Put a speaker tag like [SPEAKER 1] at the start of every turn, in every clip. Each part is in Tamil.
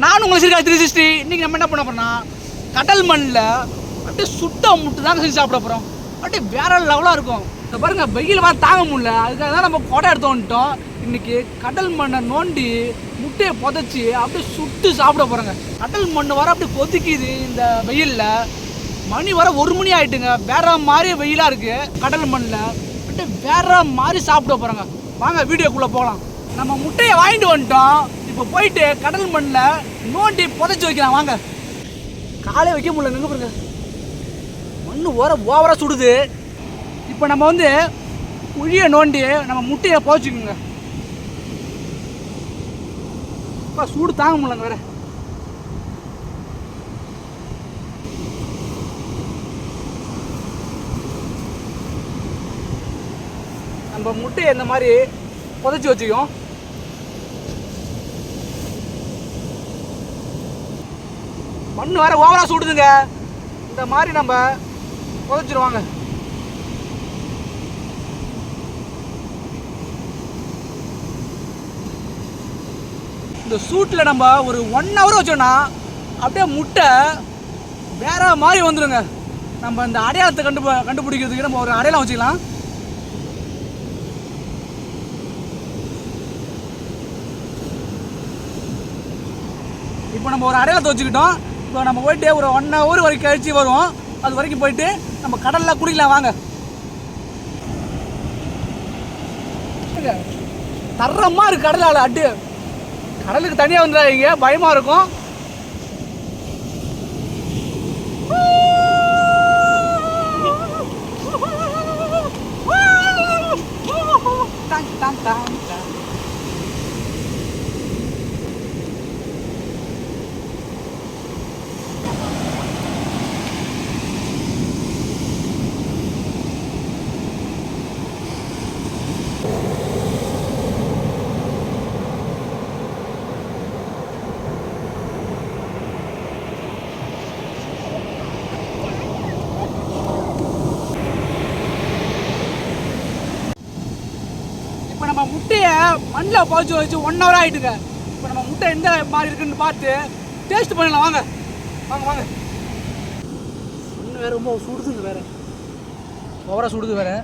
[SPEAKER 1] நானும் உங்களை சிறுகா த்ரீ சிக்ஸ்டி இன்றைக்கி நம்ம என்ன பண்ண போகிறோம்னா கடல் மண்ணில் அப்படியே சுட்ட முட்டு தாங்க செஞ்சு சாப்பிட போகிறோம் அப்படியே வேற லெவலாக இருக்கும். இந்த பாருங்க வெயில் வர தாங்க முடியல. அதுக்காக தான் நம்ம கொடை எடுத்து வந்துட்டோம். இன்னைக்கு கடல் மண்ணை நோண்டி முட்டையை புதைச்சி அப்படியே சுட்டு சாப்பிட போகிறோங்க கடல் மண் வர அப்படியே கொதிக்குது இந்த வெயிலில். மணி வர ஒரு மணி ஆகிட்டுங்க வேற மாதிரி வெயிலாக இருக்குது கடல் மண்ணில் அப்படியே வேற மாதிரி சாப்பிட போகிறோங்க வாங்க வீடியோக்குள்ளே போகலாம். நம்ம முட்டையை வாங்கிட்டு வந்துட்டோம். இப்போ போயிட்டு கடல் மண்ணில் நோண்டி புதைச்சி வைக்கலாம். வாங்க. காலே வைக்க முடியல. நின்று பாருங்க. மண்ணு ஓர ஓவராக சுடுது. இப்போ நம்ம வந்து குழியை நோண்டி நம்ம முட்டையை புதைச்சிக்கோங்க. இப்போ சூடு தாங்க முடியலங்க வேற. நம்ம முட்டையை இந்த மாதிரி புதைச்சி வச்சுக்கோம் மண் வேற ஓவரா சுடுதுங்க. இந்த மாதிரி நம்ம புதைச்சிருவாங்க. இந்த சூட்டில் நம்ம ஒரு ஒன் ஹவர் வச்சோன்னா அப்படியே முட்டை வேற மாதிரி வந்துடுங்க நம்ம இந்த அடையாளத்தை கண்டு கண்டுபிடிக்கிறதுக்கு நம்ம ஒரு அடையாளம் வச்சுக்கலாம். இப்போ நம்ம ஒரு அடையாளத்தை வச்சுக்கிட்டோம். இப்போ நம்ம போயிட்டு ஒரு ஒன் ஹவர் வரைக்கும் கழிச்சு வருவோம் அது வரைக்கும் போயிட்டு நம்ம கடலில் குடிக்கலாம் வாங்க. தரமாக இருக்கு கடலால் அட்டு. கடலுக்கு தனியாக வந்துடாதீங்க பயமாக இருக்கும். நம்ம முட்டையை மண்ணில் பவுச்சு வச்சு ஒன் ஹவர் ஆகிட்டுங்க இப்போ நம்ம முட்டை எந்த மாதிரி இருக்குன்னு பார்த்து டேஸ்ட் பண்ணலாம் வாங்க. வாங்க வாங்க. ஒன்று வேறு ரொம்ப சுடுதுங்க வேறு. ஓவராக சுடுது வேறு.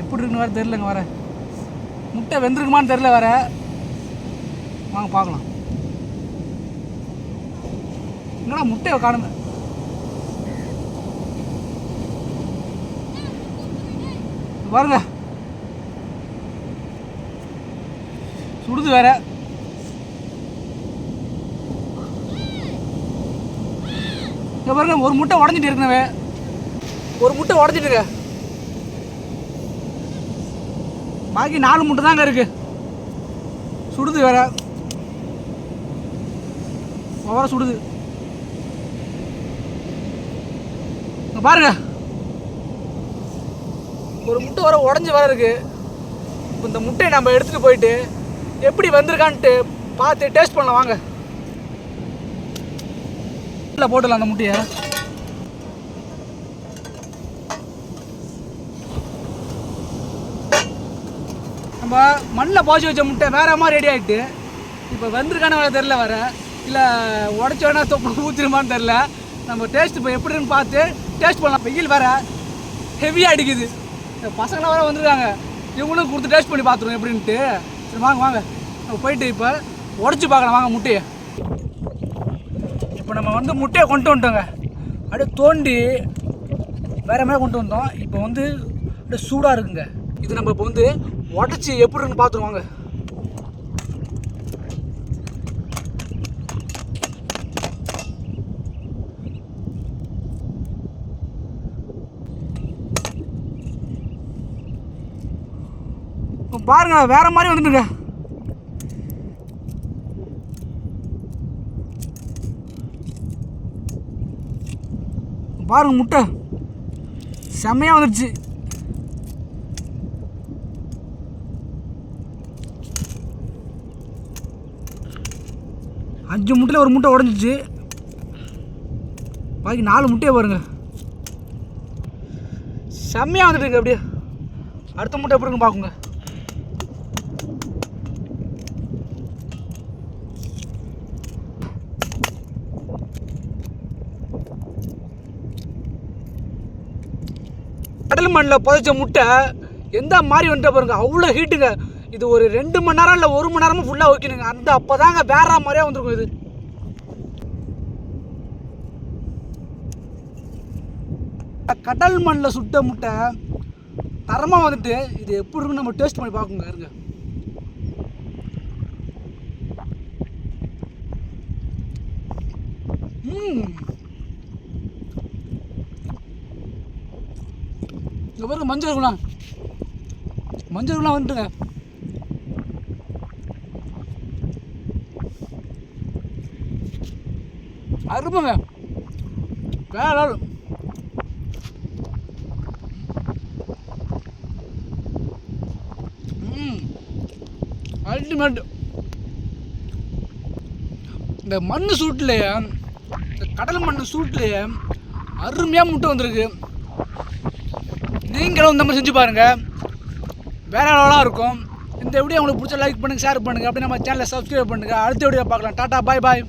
[SPEAKER 1] எப்படி இருக்குன்னு வேறு தெரிலங்க வேறு. முட்டை வெந்திருக்குமான்னு தெரில வேறு. வாங்க பார்க்கலாம். என்னடா முட்டையை காணுங்க. பாருங்க. சுடுது வேற. இங்க பாருங்க ஒரு முட்டை உடஞ்சிட்டு இருக்கவே ஒரு முட்டை உடஞ்சிட்டு இருக்க. பாக்கி நாலு முட்டை தாங்க இருக்கு. சுடுது வேற. ஓவரா சுடுது. பாருங்க. ஒரு முட்டை வர உடஞ்சி வர இருக்குது இப்போ இந்த முட்டையை நம்ம எடுத்துகிட்டு போயிட்டு எப்படி வந்திருக்கான்ட்டு பார்த்து டேஸ்ட் பண்ணலாம் வாங்க. இல்லை போட்டுடலாம் அந்த முட்டையை. நம்ம மண்ணில் பாய்ச்சி வச்ச முட்டை வேற மாதிரி ரெடி ஆகிட்டு இப்போ வந்திருக்கான வேலை தெரில வர இல்லை உடச்ச வேணா தொப்பு ஊற்றிருமான்னு தெரில நம்ம டேஸ்ட் இப்போ எப்படின்னு பார்த்து டேஸ்ட் பண்ணலாம். வெயில் வேற ஹெவியாக அடிக்குது. பசங்களாம் வேற வந்திருக்காங்க. இவங்களும் கொடுத்து டேஸ்ட் பண்ணி பார்த்துருவோம் எப்படின்ட்டு. சரி வாங்க வாங்க. நம்ம போயிட்டு இப்போ உடச்சி பார்க்கலாம். வாங்க முட்டையை. இப்போ நம்ம வந்து முட்டையை கொண்டு வந்துட்டோங்க. அப்படியே தோண்டி வேற மாதிரி கொண்டு வந்தோம். இப்போ வந்து அப்படியே சூடாக இருக்குங்க. இது நம்ம இப்போ வந்து உடச்சி எப்படின்னு பார்த்துருவாங்க பாருங்க வேற மாதிரி வந்துட்டுங்க பாருங்க முட்டை. செம்மையாக வந்துடுச்சு அஞ்சு முட்டையில் ஒரு முட்டை உடஞ்சிச்சு. பாக்கி நாலு முட்டையை பாருங்க. செம்மையாக வந்துட்டு இருக்கு அப்படியே. அடுத்த முட்டை எப்படி இருக்குன்னு பார்க்குங்க கடல் மண்ணில் புதைச்ச முட்டை எந்த மாதிரி வந்துட்டு பாருங்க அவ்வளோ ஹீட்டுங்க இது ஒரு ரெண்டு மணி நேரம் இல்லை ஒரு மணி நேரமும் ஃபுல்லாக வைக்கணுங்க. அந்த அப்போ தாங்க வேற மாதிரியே வந்திருக்கும் இது. கடல் மண்ணில் சுட்ட முட்டை தரமாக வந்துட்டு இது எப்படி இருக்குன்னு நம்ம டேஸ்ட் பண்ணி பார்க்குங்க இருங்க. ம் இங்கே பாருங்க மஞ்சள் குளம் மஞ்சள் குளம் வந்துட்டுங்க. அருமைங்க வேற level. அல்டிமேட் இந்த மண் சூட்லேயே இந்த கடல் மண் சூட்லேயே அருமையாக முட்டை வந்திருக்கு. நீங்களும் இந்த மாதிரி செஞ்சு பாருங்கள் வேற லெவலாக இருக்கும். இந்த வீடியோ உங்களுக்கு பிடிச்ச லைக் பண்ணுங்கள் ஷேர் பண்ணுங்கள் அப்படி நம்ம சேனலை சப்ஸ்கிரைப் பண்ணுங்கள் அடுத்த வீடியோ பார்க்கலாம். டாட்டா பாய் பாய்